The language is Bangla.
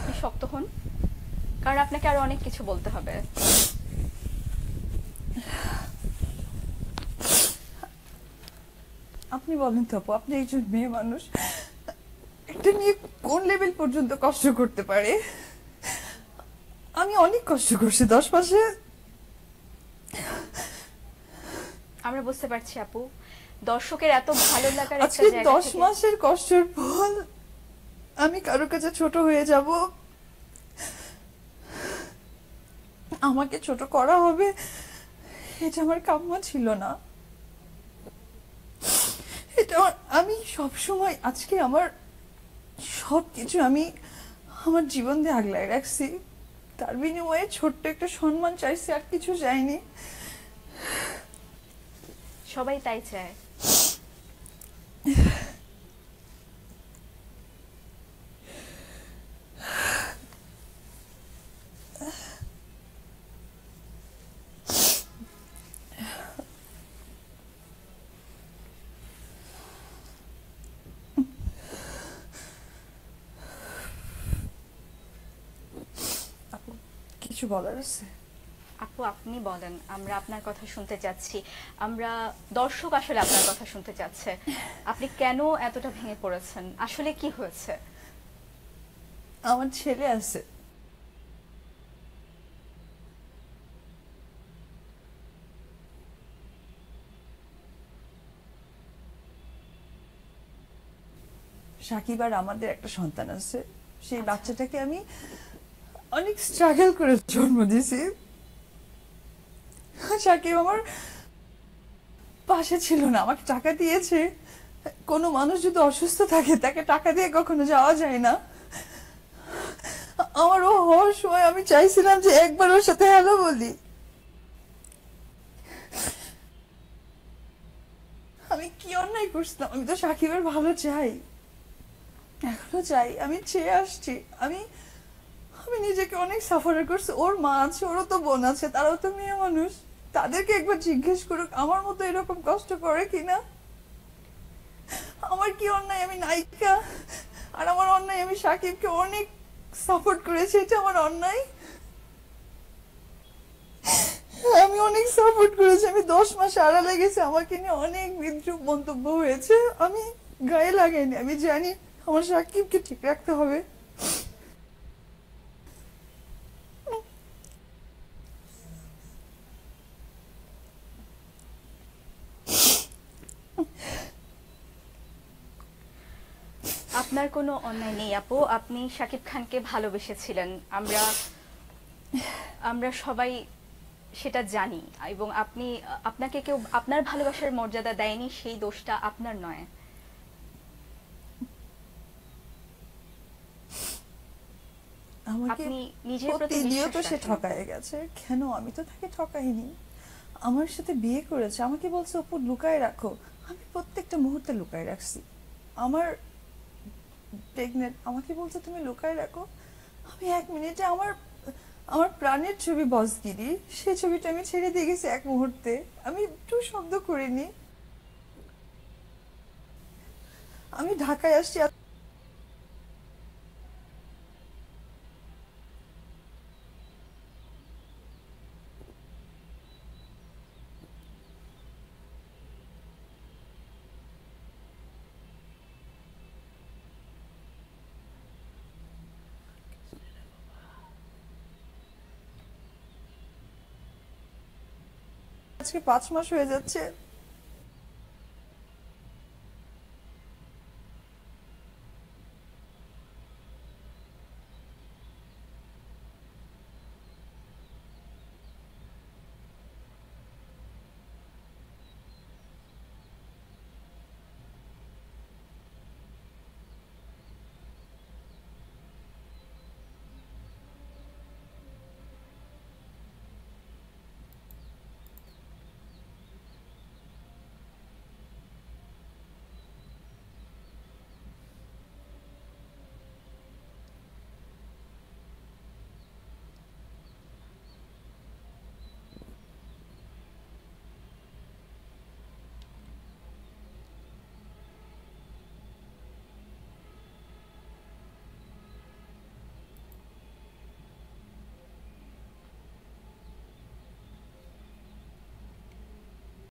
আপনি শক্ত হন কারণ আপনাকে আরও অনেক কিছু বলতে হবে। আপনি বলেন তো আপু আপনি একজন মেয়ে মানুষ এটা নিয়ে কোন লেভেল পর্যন্ত কষ্ট করতে পারে? আমি অনেক কষ্ট করছি দশ মাসে। আমরা বুঝতে পারছি আপু দর্শকের এত ভালো লাগার একটা জায়গা দশ মাসের কষ্টের ফল আমি কারোর কাছে ছোট হয়ে যাব। আমাকে ছোট করা হবে, এটা আমার কাম্য ছিল না। এটা আমার- আমি সব সময় আজকে আমার সব কিছু আমি আমার জীবন দিয়ে আগলায় রাখছি। তার বিনিময়ে ছোট্ট একটা সম্মান চাইছি, আর কিছু চাইনি। সবাই তাই চায় আপু কিছু বলার আছে? আপু আপনি বলেন আমরা আপনার কথা শুনতে চাচ্ছি। আমরা দর্শক আসলে আপনার কথা শুনতে চাচ্ছে। আপনি কেন এতটা ভেঙে পড়েছেন? আসলে কি হয়েছে? আমার ছেলে আছে। সাকিব আর আমাদের একটা সন্তান আছে। সেই আচ্ছা। বাচ্চাটাকে আমি অনেক স্ট্রাগল করে জন্ম দিয়েছি। সাকিব আমার পাশে ছিল না, আমাকে টাকা দিয়েছে। কোনো মানুষ যদি অসুস্থ থাকে, তাকে টাকা দিয়ে কখনো যাওয়া যায় না। আমার ও হওয়ার সময় আমি চাইছিলাম যে একবার ওর সাথে হ্যালো বলি। আমি কি অন্যায় করছিলাম? আমি তো সাকিবের ভালো চাই। এখনও চাই, আমি চেয়ে আসছি। আমি আমি নিজেকে অনেক সাফার করছি। ওর মা আছে, ওরও তো বোন আছে, তারাও তো মেয়ে মানুষ। তাদেরকে একবার জিজ্ঞেস করুক, আমার মতো এরকম কষ্ট করে কিনা আমার কি অন্যায়? আমি নায়িকা। আর আমার অন্যায়, আমি সাকিবকে অনেক সাপোর্ট করেছি, এটা আমার অন্যায়। আমি অনেক সাপোর্ট করেছি, আমি দশ মাস আড়ালে গেছি, আমাকে নিয়ে অনেক বিদ্রুপ মন্তব্য হয়েছে। আমি গায়ে লাগাইনি, আমি জানি আমার সাকিবকে ঠিক রাখতে হবে। আপনার কোনো অন্যায় নেই আপু। আপনি শাকিব খানকে ভালোবেসেছিলেন। আমরা আমরা সবাই সেটা জানি এবং আপনি আপনাকে কেউ আপনার ভালোবাসার মর্যাদা দেয়নি সেই দোষটা আপনার নয়। আপনি নিজের প্রতি সে ঠকায় গেছে। কেন? আমি তো তাকে ঠকাইনি। আমার সাথে বিয়ে করেছে। আমাকে বলছে অপু লুকায় রাখো। আমি প্রত্যেকটা মুহূর্তে লুকায় রাখছি। আমার প্রেগনেন্ট আমাকে বলছে তুমি লুকায় রাখো। আমি এক মিনিটে আমার আমার প্রাণের ছবি বসগিরি সে ছবিটা আমি ছেড়ে দিয়ে গেছি এক মুহূর্তে। আমি একটু শব্দ করিনি। আমি ঢাকায় আসছি আজকে পাঁচ মাস হয়ে যাচ্ছে।